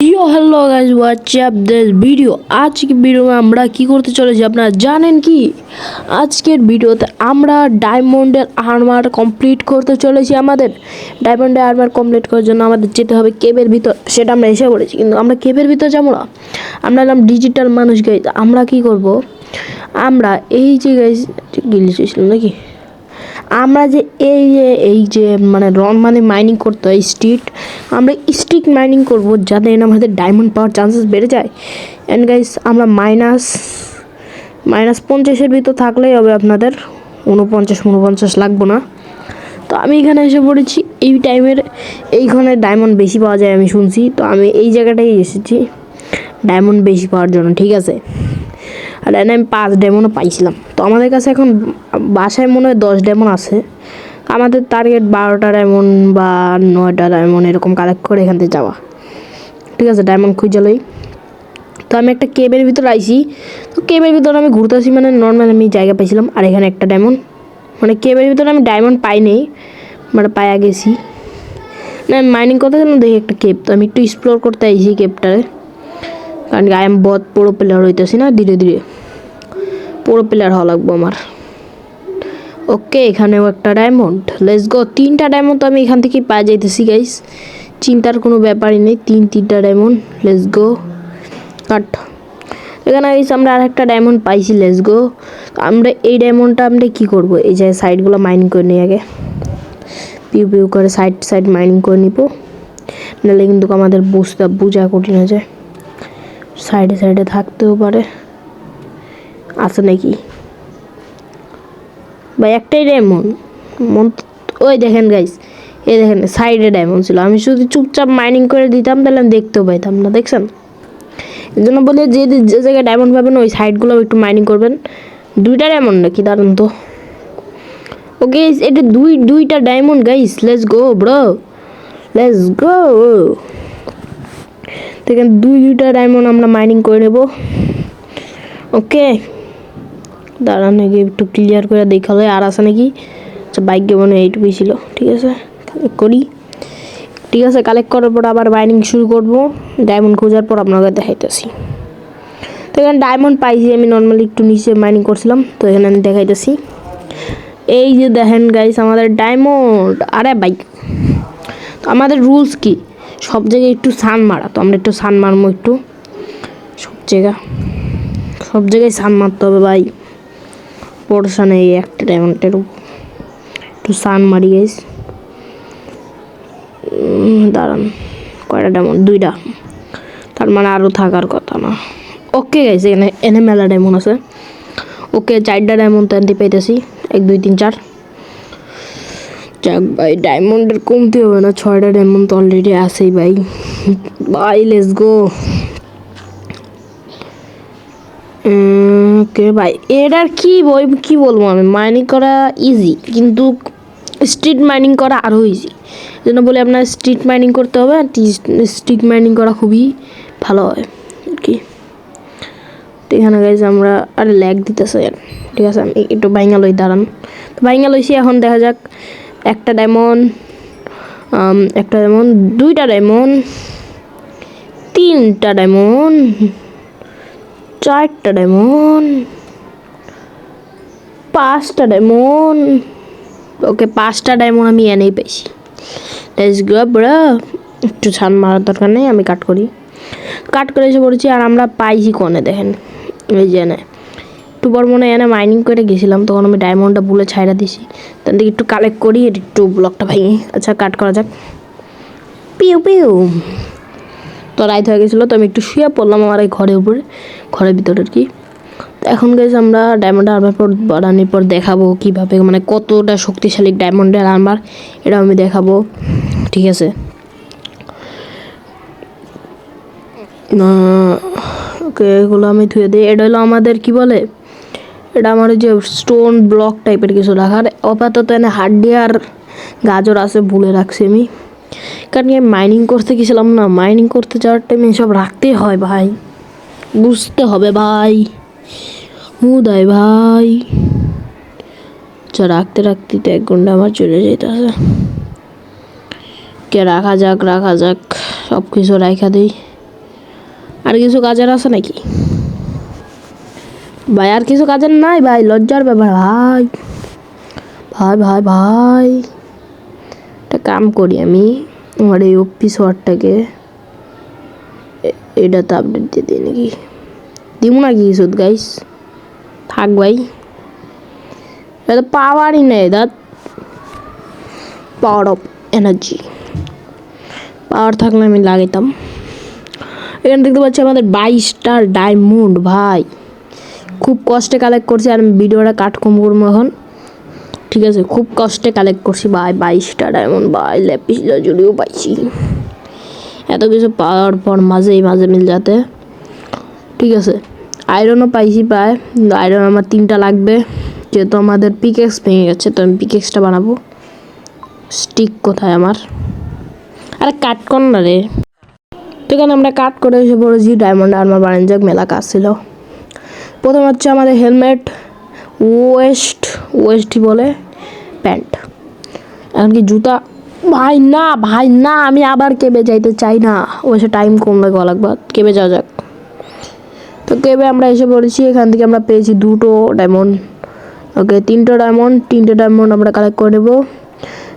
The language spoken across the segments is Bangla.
Yo hello guys WhatsApp this video আজকে ভিডিওতে আমরা কি করতে চলেছি আপনারা জানেন কি? আজকের ভিডিওতে আমরা ডায়মন্ডের আর্মার কমপ্লিট করতে চলেছি আমাদের। ডায়মন্ডের আর্মার কমপ্লিট করার জন্য আমাদের যেতে হবে কেবের ভিতর, সেটা আমরা এসে পড়েছি, কিন্তু আমরা কেবের ভিতর যাব না। আমরা এলাম ডিজিটাল মানুষ গাইজ আমরা কি করব? আমরা এই যে গাইজ গিলি ছিল নাকি? আমরা যে এই যে এই যে মানে রন মানে মাইনিং করতে হয় স্ট্রিট আমরা স্ট্রিট মাইনিং করব যাতে আমাদের ডায়মন্ড পাওয়ার চান্সেস বেড়ে যায়। অ্যান্ড গাইস আমরা মাইনাস মাইনাস পঞ্চাশের ভিতর থাকলেই হবে আপনাদের উনপঞ্চাশ উনপঞ্চাশ লাগবো না। তো আমি এখানে এসে পড়েছি, এই টাইমের এইখানে ডায়মন্ড বেশি পাওয়া যায় আমি শুনছি। তো আমি এই জায়গাটাই এসেছি ডায়মন্ড বেশি পাওয়ার জন্য, ঠিক আছে? আর এনে আমি পাঁচ ডেমনও পাইছিলাম। তো আমাদের কাছে এখন বাসায় মনে হয় দশ ডেমন আছে। আমাদের টার্গেট বারোটা ডায়মন্ড বা নয়টা ডায়মন্ড এরকম কালেক্ট করে এখান থেকে যাওয়া। ঠিক আছে ডায়মন্ড খুঁজলেই তো আমি একটা কেবের ভিতর আইছি। তো কেবের ভিতর আমি ঘুরতেছি মানে নর্মাল আমি জায়গা পাইছিলাম আর এখানে একটা ডায়মন্ড মানে কেবের ভিতরে আমি ডায়মন্ড পাইনি মানে পায়া গেছি। না মাইনিং করতে গেলাম, দেখি একটা কেপ তো আমি একটু এক্সপ্লোর করতে আইছি কেপটারে কারণ আই এম বহুত পুরো প্লেয়ার হইতেছি না, ধীরে ধীরে। পুরো প্লেয়ার হওয়া লাগবো আমার। ওকে এখানেও একটা ডায়মন্ড লেস গো তিনটা ডায়মন্ড তো আমি এখান থেকে পাওয়া যাইতেছি গাইস চিন্তার কোনো ব্যাপারই নেই। তিন তিনটা ডায়মন্ড লেস গো কাট এখানে গাইস আমরা আর একটা ডায়মন্ড পাইছি। লেস গো আমরা এই ডায়মন্ডটা আমরা কি করব? এই যে সাইডগুলো মাইনিং করে নিই আগে। পিউ পিউ করে সাইড সাইড মাইনিং করে নিব। নাহলে কিন্তু আমাদের বুঝতে বোঝা কঠিন হয়ে যায়। সাইডে সাইডে থাকতেও পারে। আছে নাকি? বা একটাই ডায়মন্ড মন ওই দেখেন গাইস এই দেখেন সাইডে ডায়মন্ড ছিল। আমি শুধু চুপচাপ মাইনিং করে দিতাম, তাহলে আমি দেখতেও পাইতাম না, দেখছেন? এই জন্য বলে, যে যে জায়গায় ডায়মন্ড পাবেন, ওই সাইডগুলো একটু মাইনিং করবেন। দুইটা ডায়মন্ড নাকি? দাঁড়ান তো। ওকে এটা দুই, দুইটা diamond guys let's go bro let's go দেখেন, দুই, দুইটা ডায়মন্ড আমরা মাইনিং করে নেব। ওকে দাঁড়ান একটু ক্লিয়ার করে দেখালে আর আছে নাকি? আচ্ছা বাইক মনে এইটুকুই ছিল, ঠিক আছে? কালেক্ট করি। ঠিক আছে কালেক্ট করার পর আবার বাইনিং শুরু করব। ডায়মন্ড খোঁজার পর আপনাকে দেখাইতেছি। তো এখানে ডায়মন্ড পাইছি, আমি নর্মালি একটু নিচে মাইনিং করছিলাম, তো এখানে আমি দেখাইতেছি। এই যে দেখেন গাইস আমাদের ডায়মন্ড আরে বাইক তো আমাদের রুলস কি? সব জায়গায় একটু সান মারা, তো আমরা একটু সান মারবো একটু। সব জায়গা, সব জায়গায় সান মারতে হবে ভাই। ভরসা নেই একটা ডায়মন্ডের একটু সান মারি গাইস দাঁড়ান, কয়টা ডায়মন্ড দুইটা। তার মানে আরও থাকার কথা না। ওকে গাইস এখানে এনে মেলা ডায়মন্ড আছে। ওকে চারটা ডায়মন্ড তো আনতে পাইতেছি। এক, দুই, তিন, চার। যাক ভাই ডায়মন্ডের কমতে হবে না। ছয়টা ডায়মন্ড তো অলরেডি আছেই ভাই। ভাই লেটস গো ওকে ভাই, এটার কি বই, কি বলব আমি? মাইনিং করা ইজি কিন্তু স্ট্রিট মাইনিং করা আরও ইজি জন্য বলে আপনার স্ট্রিট মাইনিং করতে হবে আর স্ট্রিট মাইনিং করা খুবই ভালো হয়। আর কি? তো এখানে গাইজ আমরা আর ল্যাগ দিতেছে। ঠিক আছে, আমি একটু বাইঙ্গা লই, দাঁড়ান। তো বাইঙ্গা লইছি, এখন দেখা যাক একটা ডায়মন্ড একটা ডায়মন্ড দুইটা ডায়মন্ড তিনটা ডায়মন্ড চারটা ডায়মন্ড, পাঁচটা ডায়মন্ড। ওকে, পাঁচটা ডায়মন্ড আমি এনেই পেয়েছি। লেটস গো ব্রো একটু ছান মারার দরকার নেই, আমি কাট করি। কাট করে এসে পড়েছি আর আমরা পাইছি কনে দেখেন। এই যে একটু বড় মনে এনে মাইনিং করে গেছিলাম, তখন আমি ডায়মন্ডটা বুলে ছাইড়া দিছি তার দিকে একটু কালেক্ট করি, একটু ব্লকটা ভেঙে। আচ্ছা কাট করা যাক। পিউ পিউ। তো রাইত হয়ে গেছিল, তো আমি একটু শুয়ে পড়লাম আমার এই ঘরের উপরে, ঘরের ভিতরে আর কি। তো এখন গেছে আমরা ডায়মন্ড আর্মার পর বাড়ানোর পর দেখাবো কীভাবে মানে কতটা শক্তিশালী ডায়মন্ডের আর্মার এটা আমি দেখাবো, ঠিক আছে? এগুলো আমি ধুয়ে দিই। এটা হলো আমাদের কি বলে? এটা আমার যে স্টোন ব্লক টাইপের কিছু রাখার। আপাতত এনে হাড্ডি আর গাজর আছে, ভুলে রাখছি আমি। কারণ আমি মাইনিং করতে গেছিলাম না? মাইনিং করতে যাওয়ার টাইমে এসব রাখতে হয় ভাই। বুঝতে হবে ভাই। হুদাই ভাই। আচ্ছা রাখতে রাখতে তো এক ঘণ্টা আমার চলে যেতেছে কে রাখা যাক রাখা যাক সব কিছু রাখা দিই। আর কিছু কাজের আছে নাকি? ভাই, আর কিছু কাজের নাই ভাই, লজ্জার ব্যাপার ভাই। ভাই ভাই ভাই। একটা কাম করি আমি। আমার এই অফিস ওয়ার্ডটাকে এ- এটাতে আপডেট দিয়ে দিই নাকি? দিব নাকি কিছু গাইস থাক ভাই। এটা পাওয়ারই নেই দাঁত পাওয়ার অফ এনার্জি পাওয়ার থাকলে আমি লাগাইতাম। এখানে দেখতে পাচ্ছি আমাদের বাইশটা ডায়মন্ড ভাই। খুব কষ্টে কালেক্ট করছি আর আমি ভিডিওটা কাট কম করব এখন। ঠিক আছে, খুব কষ্টে কালেক্ট করছি, ভাই, বাইশটা ডায়মন্ড ভাই ল্যাপিস জুড়েও পাইছি। এত কিছু পাওয়ার পর মাঝেই মাঝে মিল যাতে। ঠিক আছে আয়রনও পাইছি প্রায় আয়রন আমার তিনটা লাগবে। যেহেতু আমাদের পিকেক্স ভেঙে গেছে, তো আমি পিকেক্সটা বানাবো। স্টিক কোথায় আমার? আরে কাট কর না রে। তো এখানে আমরা কাট করে এসে পড়েছি ডায়মন্ড আর্মার বানান যাক, মেলা কাজ ছিল। প্রথম হচ্ছে আমাদের হেলমেট ওয়েস্ট ওয়েস্টই বলে প্যান্ট। এমনকি জুতা? ভাই না ভাই না, আমি আবার কেবে যাইতে চাই না। ওইসে টাইম কম লাগে লাগবে কেবে যাওয়া যাক। তো কেবে আমরা এসে পড়েছি, এখান থেকে আমরা পেয়েছি দুটো ডায়মন্ড ওকে, তিনটে ডায়মন্ড তিনটে ডায়মন্ড আমরা কালেক্ট করে নেব।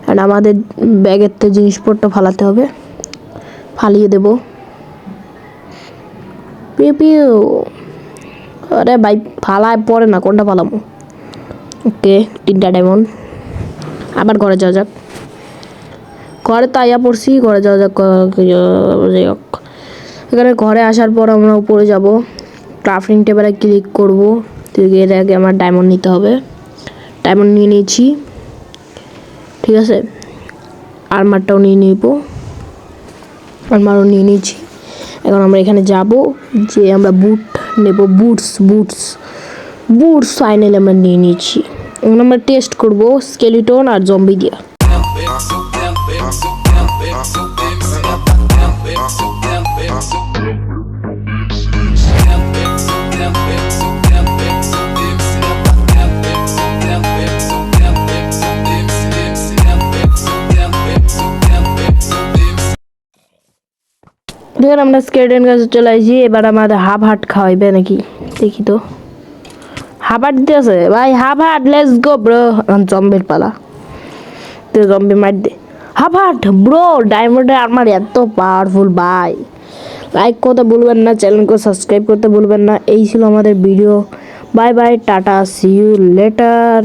অ্যান্ড আমাদের ব্যাগের থেকে জিনিসপত্র ফালাতে হবে। ফালিয়ে দেবো। পিউ। আরে ভাই, ফালায় পরে না, কোনটা ফালামো ওকে, তিনটা ডায়মন্ড আবার ঘরে যাওয়া যাক। ঘরে তো আইয়া পড়ছি, ঘরে যাওয়া যাক হোক। এখানে ঘরে আসার পর আমরা উপরে যাব। ক্রাফটিং টেবিলে ক্লিক করব। এর আগে আমার ডায়মন্ড নিতে হবে। ডায়মন্ড নিয়ে নিয়েছি। ঠিক আছে? আর্মারটাও নিয়ে নিব। আর্মারও নিয়ে নিয়েছি। এখন আমরা এখানে যাব। যে আমরা বুট নেব বুটস বুটস বুটস ফাইনালি আমরা নিয়ে নিয়েছি। এখন আমরা টেস্ট করব স্কেলিটন আর জম্বি দিয়া। দেখুন আমরা স্কেলেটন কাছে চলে আসি, এবার আমাদের হাফ হাট খাওয়াইবে নাকি? দেখি তো। হাফ হাট দিতেছে ভাই, হাফ হাট লেটস গো ব্রো জম্বির পালা। তো জম্বি মার দে। হাফ হাট ব্রো ডায়মন্ডের আমার এত পাওয়ারফুল ভাই। লাইক করতে ভুলবেন না চ্যানেলকে সাবস্ক্রাইব করতে ভুলবেন না। এই ছিল আমাদের video bye bye tata see you later